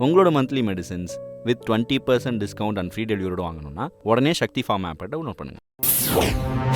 உங்களோட monthly medicines with twenty percent discount and free டெலிவரியோட வாங்கணும்னா உடனே சக்தி ஃபார்ம் ஆப்பை டவுன்லோட் பண்ணுங்கள்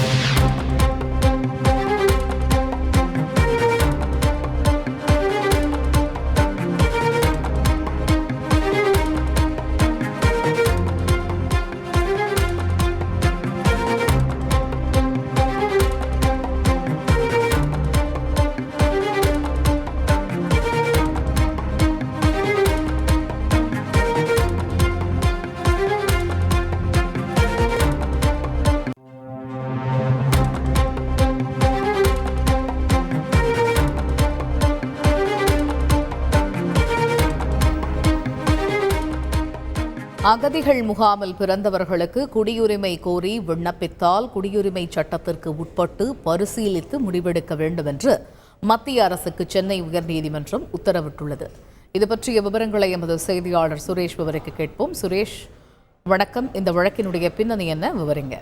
அகதிகள் முகாமில் பிறந்தவர்களுக்கு குடியுரிமை கோரி விண்ணப்பித்தால் குடியுரிமை சட்டத்திற்கு உட்பட்டு பரிசீலித்து முடிவெடுக்க வேண்டும் என்று மத்திய அரசுக்கு சென்னை உயர்நீதிமன்றம் உத்தரவிட்டுள்ளது. இது பற்றிய விவரங்களை எமது செய்தியாளர் சுரேஷ் விவரிக்க கேட்போம். சுரேஷ் வணக்கம். இந்த வழக்கினுடைய பின்னணி என்ன? விவரிங்க.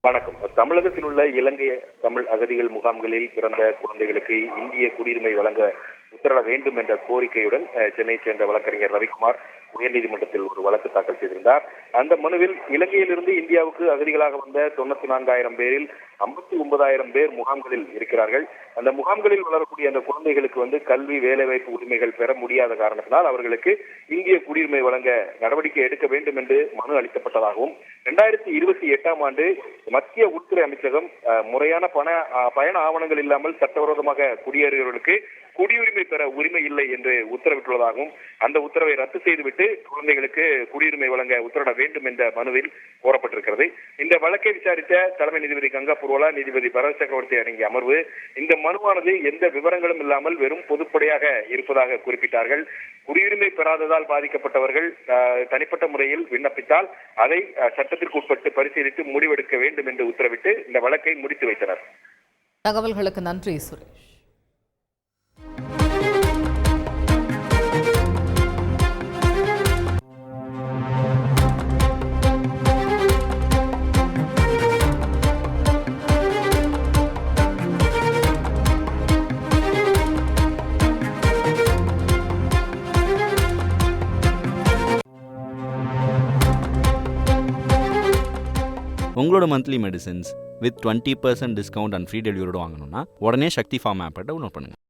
வணக்கம். தமிழகத்தில் உள்ள இலங்கை தமிழ் அகதிகள் முகாம்களில் பிறந்த குழந்தைகளுக்கு இந்திய குடியுரிமை வழங்க உத்தரவிட வேண்டும் என்ற கோரிக்கையுடன் சென்னை சேர்ந்த வழக்கறிஞர் ரவிக்குமார் உயர்நீதிமன்றத்தில் ஒரு வழக்கு தாக்கல் செய்திருந்தார். அந்த மனுவில் இலங்கையிலிருந்து இந்தியாவுக்கு அகதிகளாக வந்த தொண்ணூத்தி நான்காயிரம் பேரில் ஐம்பத்தி ஒன்பதாயிரம் பேர் முகாம்களில் இருக்கிறார்கள். அந்த முகாம்களில் வளரக்கூடிய அந்த குழந்தைகளுக்கு வந்து கல்வி வேலைவாய்ப்பு உரிமைகள் பெற முடியாத காரணத்தினால் அவர்களுக்கு இந்திய குடியுரிமை வழங்க நடவடிக்கை எடுக்க வேண்டும் என்று மனு அளிக்கப்பட்டதாகவும் இரண்டாயிரத்தி இருபத்தி எட்டாம் ஆண்டு மத்திய உள்துறை அமைச்சகம் முறையான பண பயண ஆவணங்கள் இல்லாமல் சட்டவிரோதமாக குடியேறியவர்களுக்கு குடியுரிமை பெற உரிமை இல்லை என்று உத்தரவிட்டுள்ளதாகவும் அந்த உத்தரவை ரத்து செய்துவிட்டு குழந்தைகளுக்கு குடியுரிமை வழங்க உத்தரவிட வேண்டும் என்ற மனுவில் கோரப்பட்டிருக்கிறது. இந்த வழக்கை விசாரித்த தலைமை நீதிபதி கங்கா புர்வலா நீதிபதி பரத் சக்கரவர்த்தி அடங்கிய அமர்வு இந்த மனுவானது எந்த விவரங்களும் இல்லாமல் வெறும் பொதுப்படையாக இருப்பதாக குறிப்பிட்டார்கள். குடியுரிமை பெறாததால் பாதிக்கப்பட்டவர்கள் தனிப்பட்ட முறையில் விண்ணப்பித்தால் அதை சட்டத்திற்கு உட்பட்டு பரிசீலித்து முடிவெடுக்க வேண்டும் என்று உத்தரவிட்டு இந்த வழக்கை முடித்து வைத்தனர். தகவல்களுக்கு நன்றி சுரேஷ். உங்களோட monthly medicines with twenty percent discount and free டெலிவரியோட வாங்கணும்னா உடனே சக்தி ஃபார்ம் ஆப்பை டவுன்லோட் பண்ணுங்கள்